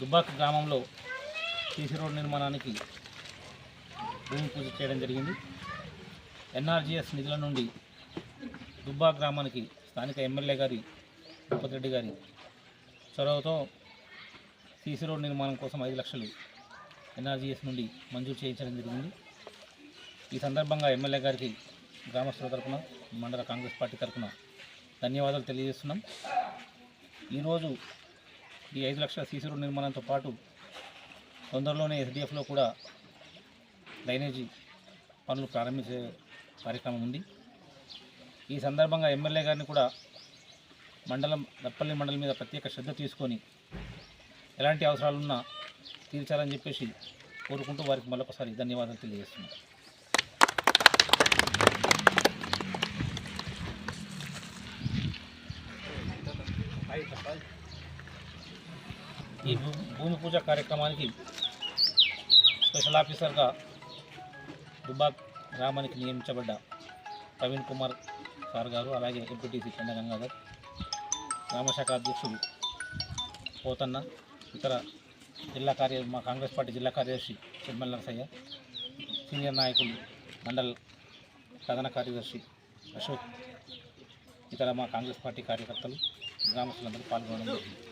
దుబ్బాక గ్రామంలో CC road నిర్మాణానికి భూమి పూజ చేయడం జరిగింది. ఎన్ఆర్జీఎస్ నిధుల నుండి దుబ్బా గ్రామానికి స్థానిక ఎమ్మెల్యే గారి తిరుపతి రెడ్డి గారి చొరవతో సీసీ రోడ్ నిర్మాణం కోసం ఐదు లక్షలు ఎన్ఆర్జీఎస్ నుండి మంజూరు చేయించడం జరిగింది. ఈ సందర్భంగా ఎమ్మెల్యే గారికి గ్రామస్తుల తరఫున మండల కాంగ్రెస్ పార్టీ తరఫున ధన్యవాదాలు తెలియజేస్తున్నాం. ఈరోజు ఈ ఐదు లక్షల సీసీ రోడ్ నిర్మాణంతో పాటు తొందరలోనే ఎస్డిఎఫ్లో కూడా డ్రైనేజీ పనులు ప్రారంభించే కార్యక్రమం ఉంది. ఈ సందర్భంగా ఎమ్మెల్యే గారిని కూడా మండలం దప్పల్లి మండలం మీద ప్రత్యేక శ్రద్ధ తీసుకొని ఎలాంటి అవసరాలున్నా తీర్చాలని చెప్పేసి కోరుకుంటూ వారికి మరొకసారి ధన్యవాదాలు తెలియజేస్తున్నాను ఈ భూమి పూజ కార్యక్రమానికి స్పెషల్ ఆఫీసర్గా దుబాక్ గ్రామానికి నియమించబడ్డ ప్రవీణ్ కుమార్ సార్ గారు అలాగే ఎంపీటీసీ చెండ గంగాధర్ గ్రామశాఖ అధ్యక్షుడు పోతన్న ఇతర జిల్లా కార్య మా కాంగ్రెస్ పార్టీ జిల్లా కార్యదర్శి చిమ్మల్ నరసయ్య సీనియర్ నాయకులు మండల్ ప్రధాన కార్యదర్శి అశోక్ ఇతర మా కాంగ్రెస్ పార్టీ కార్యకర్తలు గ్రామస్తులందరూ పాల్గొనడం జరిగింది.